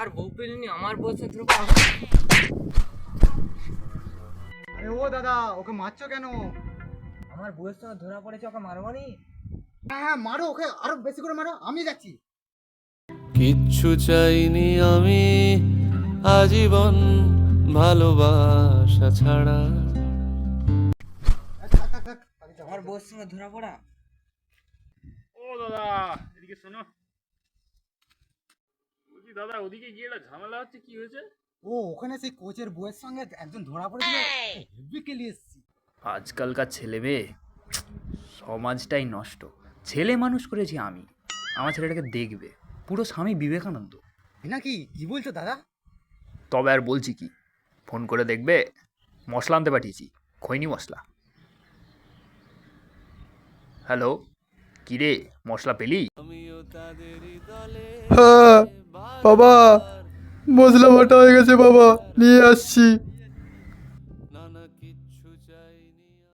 আর বউ পেলিনি আমার বয়সে ধরে আরে ও দাদা ওকে মারছো কেন? আমার বউয়ের সঙ্গে ধরা পড়েছে ওকে মারবানি হ্যাঁ হ্যাঁ মারো ওকে আরও বেশি করে মারো আমি যাচ্ছি। কিচ্ছু চাইনি আমি আজীবন ভালোবাসা ছাড়া। আমার বউয়ের সঙ্গে ধরা পড়া। ও দাদা এদিকে শোনো। দাদা ওদিকে গিয়ে একটা ঝামেলা হচ্ছে? কি হয়েছে? ও ওখানে সেই কোচের বউয়ের সঙ্গে একজন ধরা পড়েছিল। হেভি কেলি এসছি। আজকালকার ছেলে মেয়ে সমাজটাই নষ্ট। ছেলে মানুষ করেছি আমি। আমার ছেলেটাকে দেখবে। পুরো স্বামী বিবেকানন্দ। নাকি? কি বলছো দাদা? তবে আর বলছি কি? ফোন করে দেখবে। মশলা আনতে পাঠিয়েছি। খৈনি মশলা। হ্যালো? কিরে মশলা পেলি? আমিও তাদেরই দলে। হ্যাঁ বাবা মশলা বাটা হয়ে গেছে বাবা নিয়ে আসছি।